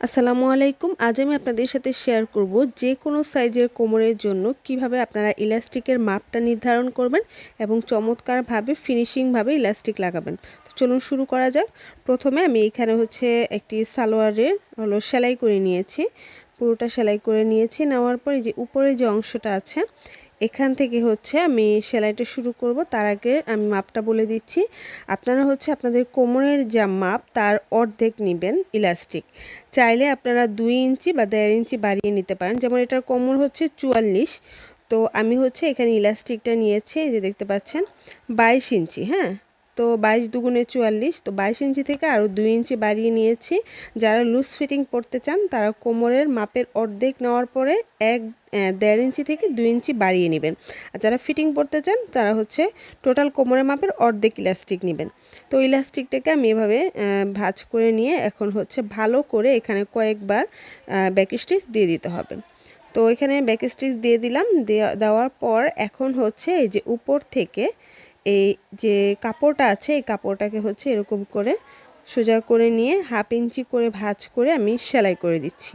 আসসালামু আলাইকুম। আজ আমি আপনাদের সাথে শেয়ার করব যে কোনো সাইজের কোমরের জন্য কীভাবে আপনারা ইলাস্টিকের মাপটা নির্ধারণ করবেন এবং চমৎকারভাবে ফিনিশিংভাবে ইলাস্টিক লাগাবেন। তো চলুন শুরু করা যাক। প্রথমে আমি এখানে হচ্ছে একটি সালোয়ারের হলো সেলাই করে নিয়েছি। পুরোটা সেলাই করে নিয়েছি। নেওয়ার পরে যে উপরে যে অংশটা আছে এখান থেকে হচ্ছে আমি সেলাইটা শুরু করব। তার আগে আমি মাপটা বলে দিচ্ছি। আপনারা হচ্ছে আপনাদের কোমরের যা মাপ, তার অর্ধেক নেবেন ইলাস্টিক। চাইলে আপনারা দুই ইঞ্চি বা দেড় ইঞ্চি বাড়িয়ে নিতে পারেন। যেমন এটার কোমর হচ্ছে চুয়াল্লিশ। তো আমি হচ্ছে এখানে ইলাস্টিকটা নিয়েছি, এই যে দেখতে পাচ্ছেন, বাইশ ইঞ্চি হ্যাঁ? তো বাইশ দুগুণে চুয়াল্লিশ, তো বাইশ ইঞ্চি থেকে আরও দুই ইঞ্চি বাড়িয়ে নিয়েছি। যারা লুজ ফিটিং পড়তে চান, তারা কোমরের মাপের অর্ধেক নেওয়ার পরে এক দেড় ইঞ্চি থেকে দুই ইঞ্চি বাড়িয়ে নেবেন। আর যারা ফিটিং পড়তে চান, তারা হচ্ছে টোটাল কোমরের মাপের অর্ধেক ইলাস্টিক নেবেন। তো ইলাস্টিকটাকে আমি এভাবে ভাজ করে নিয়ে এখন হচ্ছে ভালো করে এখানে কয়েকবার ব্যাক স্টিচ দিয়ে দিতে হবে। তো এখানে ব্যাক স্টিচ দিয়ে দিলাম দেওয়ার পর এখন হচ্ছে এই যে উপর থেকে এই যে কাপড়টা আছে, এই কাপড়টাকে হচ্ছে এরকম করে সোজা করে নিয়ে হাফ ইঞ্চি করে ভাঁজ করে আমি সেলাই করে দিচ্ছি।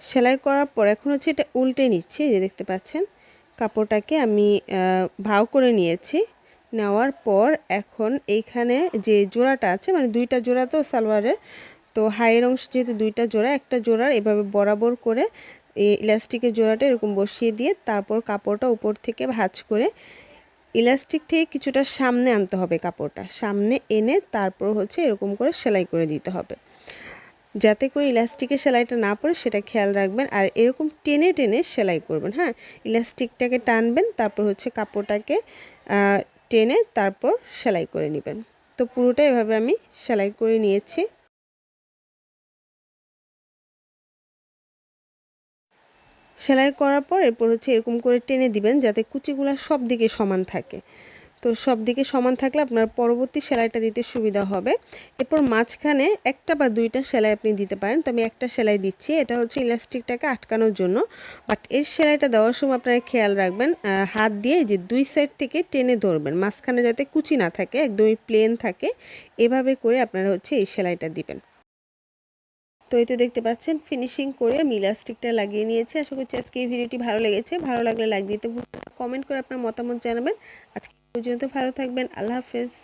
সেলাই করার পর এখন হচ্ছে এটা উল্টে নিচ্ছি যে দেখতে পাচ্ছেন কাপড়টাকে আমি ভাও করে নিয়েছি। নেওয়ার পর এখন এইখানে যে জোড়াটা আছে মানে দুইটা জোড়া তো সালোয়ারের তো হাইয়ের অংশ যেহেতু দুইটা জোড়া, একটা জোড়ার এভাবে বরাবর করে এই ইলাস্টিকের জোড়াটা এরকম বসিয়ে দিয়ে তারপর কাপড়টা উপর থেকে ভাঁজ করে ইলাস্টিক থেকে কিছুটা সামনে আনতে হবে কাপড়টা। সামনে এনে তারপর হচ্ছে এরকম করে সেলাই করে দিতে হবে। যাতে করে ইলাস্টিকের সেলাইটা না পড়ে সেটা খেয়াল রাখবেন আর এরকম টেনে টেনে সেলাই করবেন হ্যাঁ? ইলাস্টিকটাকে টানবেন, তারপর হচ্ছে কাপড়টাকে টেনে তারপর সেলাই করে নেবেন। তো পুরোটা এভাবে আমি সেলাই করে নিয়েছি। সেলাই করার পর এরপর হচ্ছে এরকম করে টেনে দিবেন যাতে কুচিগুলো সব দিকে সমান থাকে। তো সব দিকে সমান থাকলে আপনার পরবর্তী সেলাইটা দিতে সুবিধা হবে। এরপর মাঝখানে একটা বা দুইটা সেলাই আপনি দিতে পারেন। তো আমি একটা সেলাই দিচ্ছি। এটা হচ্ছে ইলাস্টিকটাকে আটকানোর জন্য। বাট এর সেলাইটা দেওয়ার সময় আপনারা খেয়াল রাখবেন হাত দিয়ে যে দুই সাইড থেকে টেনে ধরবেন। মাঝখানে যাতে কুচি না থাকে, একদমই প্লেন থাকে। এভাবে করে আপনারা হচ্ছে এই সেলাইটা দিবেন। তো এই তো দেখতে পাচ্ছেন ফিনিশিং করে আমি ইলাস্টিকটা লাগিয়ে নিয়েছে। আশা করছি আজকে এই ভিডিওটি ভালো লেগেছে। ভালো লাগলে লাইক দিতে কমেন্ট করে আপনার মতামত জানাবেন। আজকে পর্যন্ত ভালো থাকবেন। আল্লাহ হাফেজ।